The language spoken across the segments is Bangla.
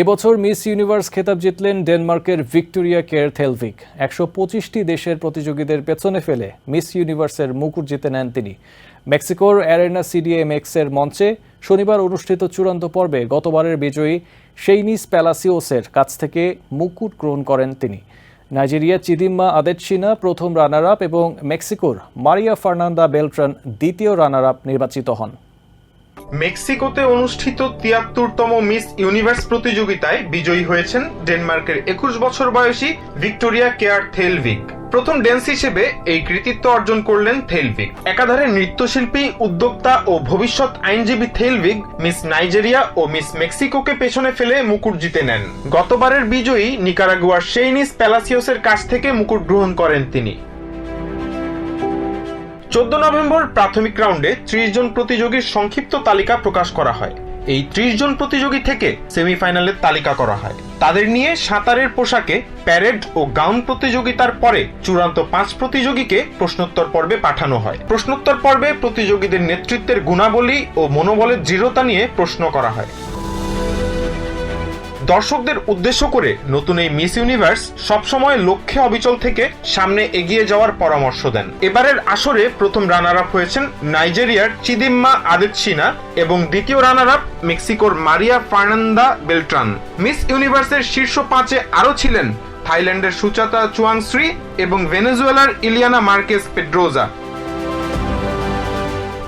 এবছর মিস ইউনিভার্স খেতাব জিতলেন ডেনমার্কের ভিক্টোরিয়া কেয়ার থেলভিক একশো পঁচিশটি দেশের প্রতিযোগীদের পেছনে ফেলে মিস ইউনিভার্সের মুকুট জিতে নেন তিনি। মেক্সিকোর অ্যারেনা সিডিএমএক্স এর মঞ্চে শনিবার অনুষ্ঠিত চূড়ান্ত পর্বে গতবারের বিজয়ী সেইনিস প্যালাসিওসের কাছ থেকে মুকুট গ্রহণ করেন তিনি। নাইজেরিয়া চিদিম্মা আদেতসিনা প্রথম রানার আপ এবং মেক্সিকোর মারিয়া ফার্নান্দা বেলট্রান দ্বিতীয় রানার আপ নির্বাচিত হন। মেক্সিকোতে অনুষ্ঠিত তিয়াত্তরতম মিস ইউনিভার্স প্রতিযোগিতায় বিজয়ী হয়েছেন ডেনমার্কের একুশ বছর বয়সী ভিক্টোরিয়া কেয়ার থেলভিক। প্রথম ড্যান্স হিসেবে এই কৃতিত্ব অর্জন করলেন থেলভিক। একাধারে নৃত্যশিল্পী, উদ্যোক্তা ও ভবিষ্যৎ আইনজীবী থেলভিক মিস নাইজেরিয়া ও মিস মেক্সিকোকে পেছনে ফেলে মুকুট জিতে নেন। গতবারের বিজয়ী নিকারাগুয়ার সেইনিস প্যালাসিওসের কাছ থেকে মুকুট গ্রহণ করেন তিনি। চোদ্দ নভেম্বর প্রাথমিক রাউন্ডে ত্রিশ জন প্রতিযোগীর সংক্ষিপ্ত তালিকা প্রকাশ করা হয়। এই ত্রিশ জন প্রতিযোগী থেকে সেমিফাইনালের তালিকা করা হয়। তাদের নিয়ে সাঁতারের পোশাকে প্যারেড ও গাউন প্রতিযোগিতার পরে চূড়ান্ত পাঁচ প্রতিযোগীকে প্রশ্নোত্তর পর্বে পাঠানো হয়। প্রশ্নোত্তর পর্বে প্রতিযোগীদের নেতৃত্বের গুণাবলী ও মনোবলের দৃঢ়তা নিয়ে প্রশ্ন করা হয়। দর্শকদের উদ্দেশ্য করে নতুন এই মিস ইউনিভার্স সবসময় লক্ষ্যে অবিচল থেকে সামনে এগিয়ে যাওয়ার পরামর্শ দেন। এবারের আসরে প্রথম রানার আপ হয়েছেন নাইজেরিয়ার চিদিম্মা আদেতসিনা এবং দ্বিতীয় রানার আপ মেক্সিকোর মারিয়া ফার্নান্দা বেলট্রান। মিস ইউনিভার্সের শীর্ষ পাঁচে আরও ছিলেন থাইল্যান্ডের সুচাতা চুয়াংশ্রী এবং ভেনেজুয়েলার ইলিয়ানা মার্কেস পেড্রোজা।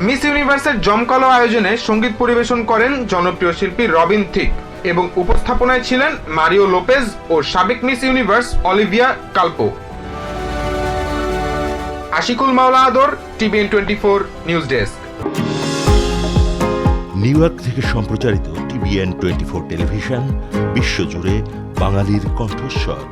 মিস ইউনিভার্সের জমকালো আয়োজনে সংগীত পরিবেশন করেন জনপ্রিয় শিল্পী রবিন থিক। এবং উপস্থাপনায় ছিলেন মারিও লোপেজ ও সাবেক Miss Universe Olivia Culpo. Ashikul Mawla Adar, TVN twenty four news desk. New York থেকে সম্প্রচারিত টিভিএন টোয়েন্টি ফোর টেলিভিশন, বিশ্বজুড়ে বাঙালির কণ্ঠস্বর।